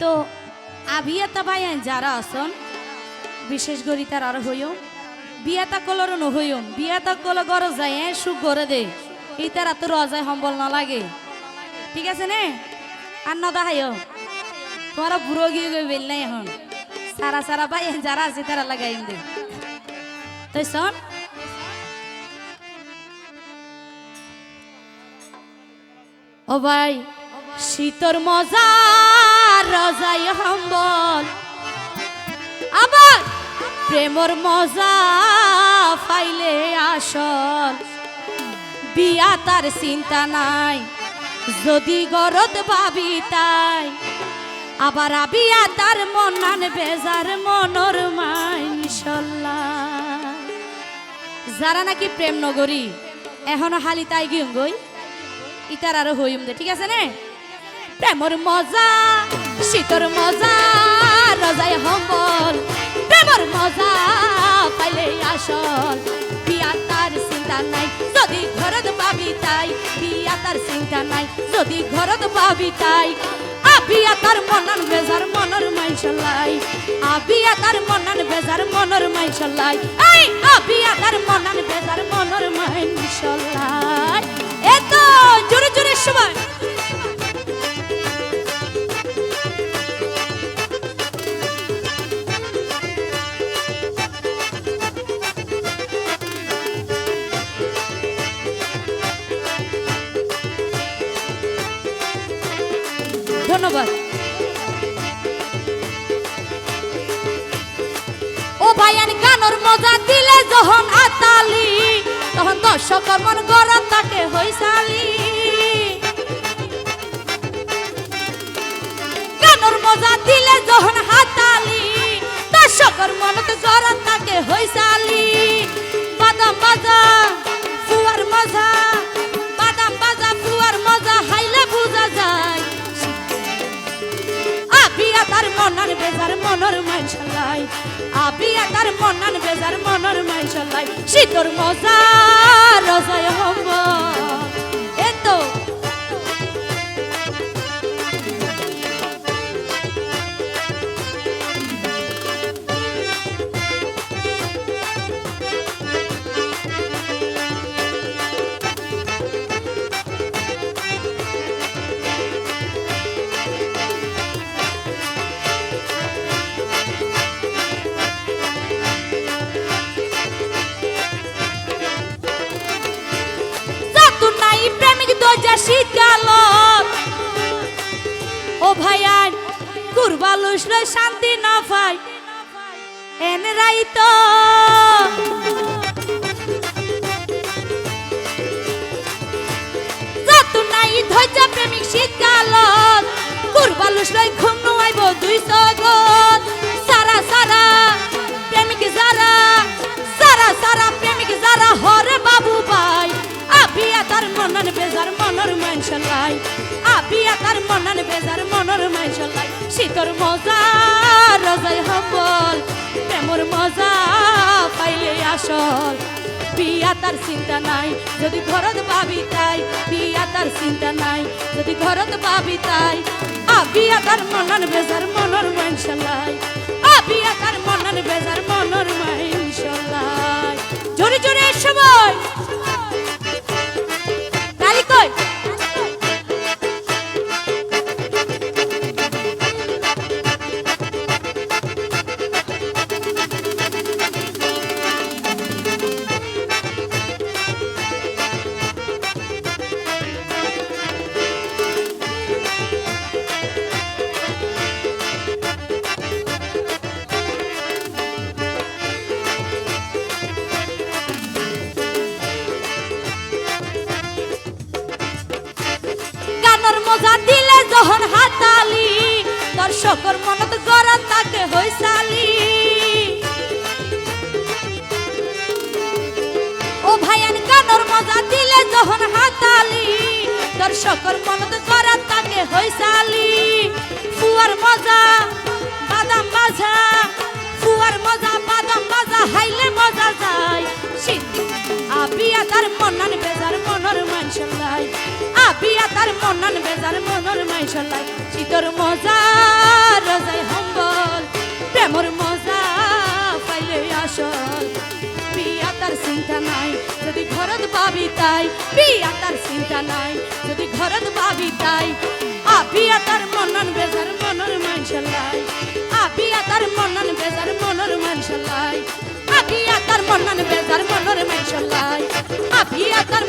তো আবিয়াতা ভাইয়ান যারা আসন বিশেষ করি তার আর হইও, বিয়াতা কলর নহইম বিয়াতা কল গর যায় সুখ গরে দে, এই তার তো রজায় সম্বল না লাগে। ঠিক আছে নে? আর নদা হাইও তোমার বুড়ো গিয়ে গিয়ে বেল নাই এখন। সারা সারা ভাই যারা আছে তারা লাগাইম দে। তাই শোন। ও ভাই, শীতর মজা রজাই সম্বল আবার প্রেমর মজা ফাইলে আসল। বিয়া তার চিন্তা নাই, যদি গরদ ভাবি তাই। আবার আবিয়া তার মনান বেজার মনর মাইশাল্লাহ যারা নাকি প্রেম নগরী, এখনও হালি তাই গিয়ে গই। ইতার আরও হইম দে, ঠিক আছে নে? প্রেমর মজা শীতর মজা, রজাই হম্বল, প্রেমর মজা পাইলে আসল। বিয়া তার চিন্তা নাই, যদি ঘরত পাবি তাই। বিয়া তার চিন্তা নাই, যদি ঘরত পাবি তাই। আবিয়া তার মনন বেজার, মনর মাইশাল্লাই আবিয়া তার মনন বেজার, মনর মাইশাল্লাই এই আবিয়া তার মনন বেজার, মনর মাইশাল্লাই এত জোরে জোরে সময় ধন্যবাদ। ও ভাইয়ান গানর মজা দিলে যখন আতালি, তখন দর্শকর মন গরম তাকে হইসালি গানর মজা দিলে যখন মনর মাইশালাই আবিয়া তার মনান বেজার মনর মাইশালাই শীতর মজা প্রেমিক দরজা শীতকাল ও ভাইয়ান কুরবালুস শান্তি না পাই এন রাইতো। যাতু নাই ধৈর্য প্রেমিক শীতকাল কুরবালুস লই খুমনু আইব দুই আবিয়া তার মনন বেজার মনর মানসলাই শীতর মজা রজাই হবল, প্রেমর মজা পাইলে আসল। বিয়া তার চিন্তা নাই, যদি ঘরত পাবি তাই। বিয়া তার চিন্তা নাই, যদি ঘরত পাবি তাই। আবিয়া তার মনন বেজার মনর মানসলাই আবিয়া তার মজা দিলে যখন হাতালি, দর্শকর মনত গড়া তাকে হইসালি ও ভাইয়ান গানের মজা দিলে যখন হাতালি, দর্শকর মনত গড়া তাকে হইসালি ফুয়ার মজা, বাদাম বাজা ফুয়ার মজা, বাদাম বাজা হাইলে মজা যায়। শীত আবিয়া তার মনান, বেজার মনর মানসলাই আবিয়া তার মনন বেজার মনর মাইশাল্লাহ শীতর মজা, রজাই হম্বল, প্রেমর মজা পাইলে আসল। বিয়া তার চিন্তা নাই, যদি ঘরত পাবি তাই। বিয়া তার চিন্তা নাই, যদি ঘরত পাবি তাই। আবিয়া তার মনন বেজার মনর মাইশাল্লাহ আবিয়া তার মনন বেজার মনর মাইশাল্লাহ আবিয়া তার মনন বেজার মনর মাইশাল্লাহ আবিয়া তার